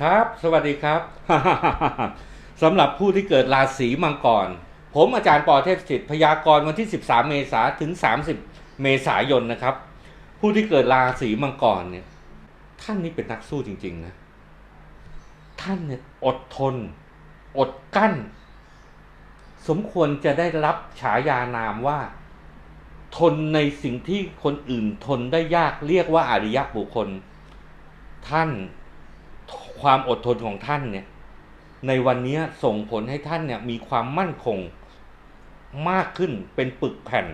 ครับ สวัสดีครับ สำหรับผู้ที่เกิดราศีมังกร ผมอาจารย์ปอเทพสิทธิ์พยากรณ์วันที่ 13 เมษาถึง 30 เมษายนนะครับ ผู้ที่เกิดราศีมังกรเนี่ย ท่านนี้เป็นนักสู้จริงๆนะ ท่านเนี่ยอดทน อดกั้น สมควรจะได้รับฉายานามว่า ทนในสิ่งที่คนอื่นทนได้ยากเรียกว่าอาริยบุคคล ท่าน ความอดทนของท่านเนี่ยในวันนี้ส่งผลให้ท่านเนี่ยมีความมั่นคงมากขึ้นเป็นปึกแผ่น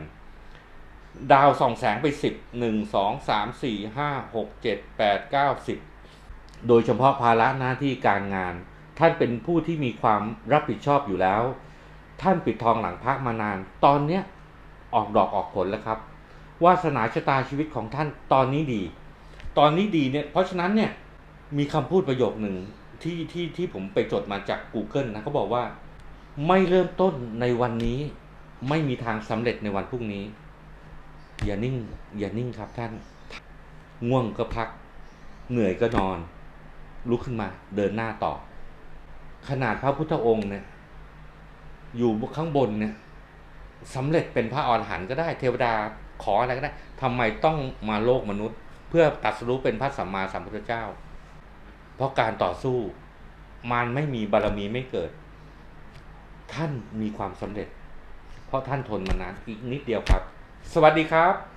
ดาวส่องแสงไปสิบหนึ่งสองสามสี่ห้าหกเจ็ดแปดเก้าสิบโดยเฉพาะภาระหน้าที่การงาน ท่านเป็นผู้ที่มีความรับผิดชอบอยู่แล้ว ท่านปิดทองหลังพระมานาน ตอนเนี้ยออกดอกออกผลแล้วครับวาสนาชะตาชีวิตของท่านตอนนี้ดี ตอนนี้ดีเนี่ยเพราะฉะนั้นเนี่ย มีคำพูดประโยคหนึ่งที่ที่ที่ผมไปจดมาจาก Google นะเขาบอกว่า ไม่เริ่มต้นในวันนี้ ไม่มีทางสำเร็จในวันพรุ่งนี้ อย่านิ่ง อย่านิ่งครับท่าน ง่วงก็พัก เหนื่อยก็นอน ลุกขึ้นมาเดินหน้าต่อ ขนาดพระพุทธองค์เนี่ย อยู่ข้างบนเนี่ยสำเร็จเป็นพระอรหันต์ก็ได้เทวดาขออะไรก็ได้ทำไมต้องมาโลกมนุษย์ เพื่อตรัสรู้เป็นพระสัมมาสัมพุทธเจ้า เพราะการต่อสู้มันไม่มีบารมีไม่เกิด ท่านมีความสำเร็จ เพราะท่านทนมานานอีกนิดเดียวครับ สวัสดีครับ